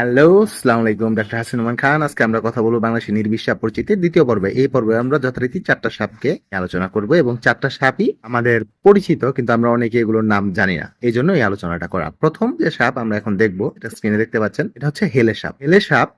Hello, আসসালামু আলাইকুম, doctor Hasin Rahman Khan. আজকে আমরা কথা বলব বাংলাদেশের নির্বিশ্বাস পরিচিতির দ্বিতীয় পর্বে। এই পর্বে আমরা যথারীতি চারটা সাপকে আলোচনা করব এবং চারটা সাপই আমাদের পরিচিত, কিন্তু আমরা অনেকে এগুলোর নাম জানি না। এই জন্য এই আলোচনাটা করা। প্রথম যে সাপ আমরা এখন দেখব, এটা স্ক্রিনে দেখতে পাচ্ছেন, এটা হচ্ছে হেলে সাপ। হেলে সাপ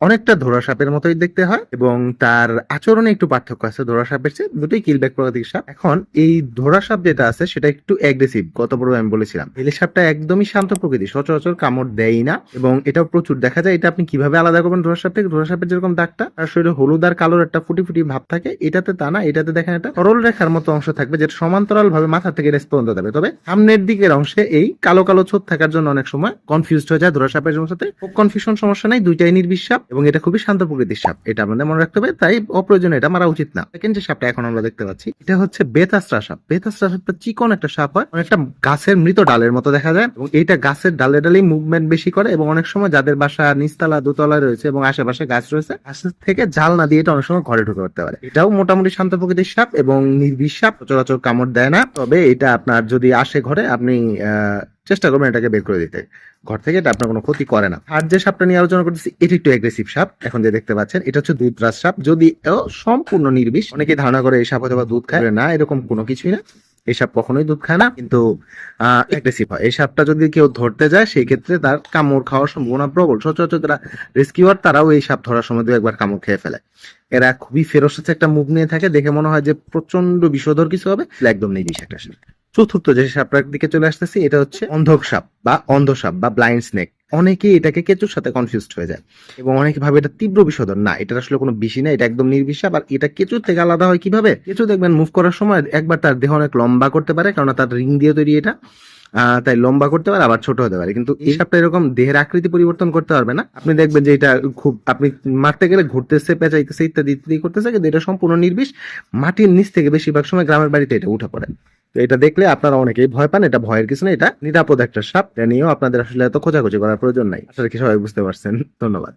অনেকটা ধোরা সাপের মতোই দেখতে হয় এবং তার আচরণে একটু পার্থক্য আছে। ধোরা সাপের চেয়ে দুটোই কিলব্যাক প্রকৃতির সাপ। এখন এই ধোরা সাপ যেটা আছে, সেটা একটু অ্যাগ্রেসিভ গত পর্বে আমি বলেছিলাম। হেলে সাপটা একদমই শান্ত প্রকৃতি সচরাচর কামড় দেয় না এবং এটাও প্রচুর। দেখা যায় এটা আপনি কীভাবে আলাদা করবেন ধোরা সাপ থেকে? ধোরা সাপের যেরকম দাগটা আর শরীরে হলুদ আর কালোর একটা ফুটি ফুটি ভাব থাকে। এটাতে তা না, এটাতে দেখেন একটা সরল রেখার মতো অংশ থাকবে যেটা সমান্তরাল ভাবে মাথা থেকে রেস পর্যন্ত তবে সামনের দিকের অংশে এই কালো কালো ছোপ থাকার জন্য অনেক সময় কনফিউজড হয়ে যায় ধোরা সাপের সাথে কনফিউশন সমস্যা নাই, দুইটাই নির্বিশ্বাপ এবং এটা খুবই শান্ত প্রকৃতির সাপ। এটা আমাদের মনে রাখতে হবে তাই অপ্রয়োজনে এটা মারা উচিত না। সেকেন্ড যে সাপটা এখন আমরা দেখতে পাচ্ছি। এটা হচ্ছে বেতাস্ত্রা সাপ। বেতাস্ত্রা সাপটা চিকন একটা সাপ হয় অনেকটা গাছের মৃত ডালের মতো দেখা যায় এবং এইটা গাছের ডালে ডালেই মুভমেন্ট বেশি করে এবং অনেক সময় যাদের বাসা নিচতলা দোতলা রয়েছে এবং আশেপাশে গাছ রয়েছে গাছের থেকে জাল না দিয়ে এটা অনেক সময় ঘরে ঢুকে পড়তে পারে। এটাও মোটামুটি শান্ত প্রকৃতির সাপ এবং নির্বিশ্বাপ সচরাচর কামড় দেয় না। তবে এটা আপনার যদি আসে ঘরে আপনি আহ, চেষ্টা করবেন এটাকে বের করে দিতে। ঘর থেকে এটা আপনার কোনো ক্ষতি করে না। আর যে সাপটা নিয়ে আলোচনা করতেছি, এটা একটু অ্যাগ্রেসিভ সাপ, এখন যে দেখতে পাচ্ছেন, এটা হচ্ছে দুধরাজ সাপ। যদি সম্পূর্ণ নির্বিষ অনেকে ধারণা করে এই সাপ হয়তো দুধ খায়। না, এরকম কোনো কিছুই না। এই সাপ কখনোই দুধ খায় না, কিন্তু অ্যাগ্রেসিভ হয়। এই সাপটা যদি কেউ ধরতে যায়, সেই ক্ষেত্রে তার কামড় খাওয়ার সম্ভাবনা প্রবল। সচরাচর যারা রেস্কিউয়ার তারাও এই সাপ ধরার সময় একবার কামড় খেয়ে ফেলে। এরা খুবই ফেরোসাতে একটা মুভ নিয়ে থাকে। দেখে মনে হয় যে প্রচণ্ড বিষধর কিছু হবে একদম নির্বিষ একটা সাপ। চতুর্থ যে সাপটার দিকে চলে আসতেছি, এটা হচ্ছে অন্ধক সাপ বা অন্ধ সাপ বা ব্লাইন্ড স্নেক অনেকেই এটাকে কেঁচুর সাথে কনফিউজড হয়ে যায় এবং অনেকে ভাবে এটা তীব্র বিষধর না, এটা আসলে কোনো বিষই না, এটা একদম নির্বিষাপ আর এটা কেঁচুর থেকে আলাদা হয় কীভাবে? কেঁচু দেখবেন মুভ করার সময় একবার তার দেহ অনেক লম্বা করতে পারে কারণ তার রিং দিয়ে তৈরি এটা। তাই লম্বা করতে পারে, আবার ছোট হতে পারে। কিন্তু এই সাপটা এরকম দেহের আকৃতি পরিবর্তন করতে পারবে না। আপনি দেখবেন যে এটা খুব, আপনি মারতে গেলে ঘুরতেছে, পেঁচাইতেছে, ইত্যাদি ইত্যাদি করতেছে, কিন্তু এটা সম্পূর্ণ নির্বিষ। মাটির নিচ থেকে বেশিরভাগ সময় গ্রামের বাড়িতে এটা উঠে পড়ে। তো এটা দেখলে আপনারা অনেকেই ভয় পান, এটা ভয়ের কিছু না এটা নিরাপদ একটা সাপ। এটা নিয়েও আপনাদের আসলে এত খোঁজাখুঁজি করার প্রয়োজন নাই। আসলে কি সবাই বুঝতে পারছেন। ধন্যবাদ।